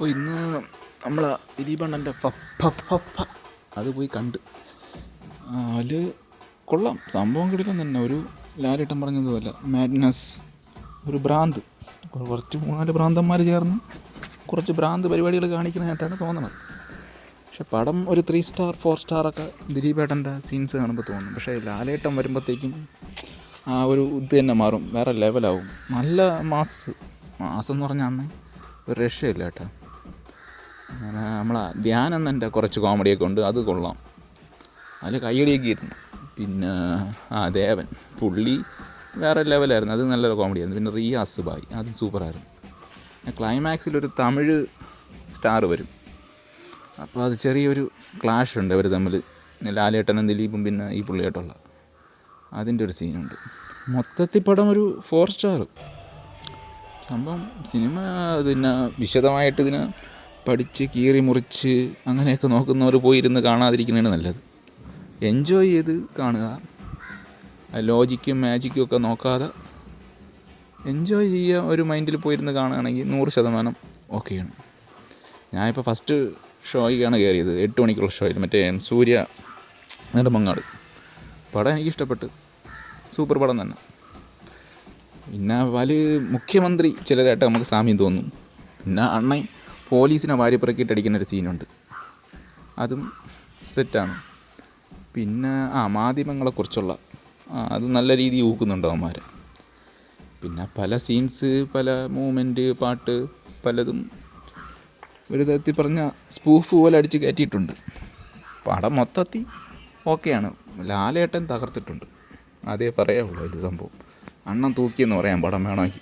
അപ്പോൾ ഇന്ന് നമ്മൾ ദിലീപണ്ണന്റെ ഫ ഫ ഫ അത് പോയി കണ്ട്. അതിൽ കൊള്ളാം. സംഭവം കിടിലം തന്നെ. ഒരു ലാലിട്ടം പറഞ്ഞതുപോലെ മാഡ്നസ് ഒരു ഭ്രാന്ത്. കുറച്ച് മൂന്നാൽ ഭ്രാന്തന്മാർ ചേർന്ന് കുറച്ച് ഭ്രാന്ത് പരിപാടികൾ കാണിക്കുന്നതായിട്ടാണ് തോന്നുന്നത് പക്ഷേ പടം ഒരു ത്രീ സ്റ്റാർ ഫോർ സ്റ്റാറൊക്കെ ദിലീപേട്ടന്റെ സീൻസ് കാണുമ്പോൾ തോന്നും. പക്ഷേ ലാലേട്ടം വരുമ്പോഴത്തേക്കും ആ ഒരു ഇത് തന്നെ മാറും. വേറെ ലെവലാവും നല്ല മാസ് മാസം എന്ന് പറഞ്ഞാണ് ഒരു രക്ഷയില്ല കേട്ടോ. അങ്ങനെ നമ്മളെ ധ്യാനം എന്റെ കുറച്ച് കോമഡിയൊക്കെ ഉണ്ട് അത് കൊള്ളാം. അതിൽ കയ്യടിയൊക്കെ ഇരുന്നു പിന്നെ ആ ദേവൻ പുള്ളി വേറെ ലെവലായിരുന്നു അത് നല്ലൊരു കോമഡിയായിരുന്നു. പിന്നെ റിയാസ് ബായ് അതും സൂപ്പറായിരുന്നു. പിന്നെ ക്ലൈമാക്സിലൊരു തമിഴ് സ്റ്റാർ വരും. അപ്പോൾ അത് ചെറിയൊരു ക്ലാഷ് ഉണ്ട് അവർ തമ്മിൽ ലാലേട്ടനും ദിലീപും പിന്നെ ഈ പുള്ളിയായിട്ടുള്ള. അതിന്റെ ഒരു സീനുണ്ട്. മൊത്തത്തിൽ പടം ഒരു ഫോർ സ്റ്റാർ സംഭവം സിനിമ പിന്നെ വിശദമായിട്ട് ഇതിനെ പഠിച്ച് കീറി മുറിച്ച് അങ്ങനെയൊക്കെ നോക്കുന്നവർ പോയി ഇരുന്ന് കാണാതിരിക്കുന്നതാണ് നല്ലത്. എൻജോയ് ചെയ്ത് കാണുക. ലോജിക്കും മാജിക്കും ഒക്കെ നോക്കാതെ എൻജോയ് ചെയ്യുക. ഒരു മൈൻഡിൽ പോയിരുന്ന് കാണുകയാണെങ്കിൽ നൂറ് ശതമാനം ഓക്കെയാണ് ഞാനിപ്പോൾ ഫസ്റ്റ് ഷോയ്ക്കാണ് കയറിയത് എട്ട് മണിക്കുള്ള ഷോയിൽ മറ്റേ സൂര്യ നെടുമങ്ങാട് പടം എനിക്ക് ഇഷ്ടപ്പെട്ടു. സൂപ്പർ പടം തന്നെ. പിന്നെ വലിയ മുഖ്യമന്ത്രി ചിലരായിട്ട് നമുക്ക് സാമ്യം തോന്നും. പിന്നെ അണ്ണൻ പോലീസിനെ വാരിപ്പിറക്കിയിട്ട് അടിക്കുന്ന ഒരു സീനുണ്ട്. അതും സെറ്റാണ്. പിന്നെ ആ മാധ്യമങ്ങളെക്കുറിച്ചുള്ള അത് നല്ല രീതിയിൽ ഊക്കുന്നുണ്ട് അവന്മാർ പിന്നെ പല സീൻസ് പല മൂമെന്റ് പാട്ട് പലതും ഒരു തരത്തിൽ പറഞ്ഞ സ്പൂഫ് പോലെ അടിച്ച് കയറ്റിയിട്ടുണ്ട്. പടം മൊത്തത്തിൽ ഓക്കെയാണ്. ലാലേട്ടൻ തകർത്തിട്ടുണ്ട്. അതേ പറയാവുള്ളൂ ഒരു സംഭവം. അണ്ണം തൂക്കിയെന്ന് പറയാം പടം വേണമെങ്കിൽ.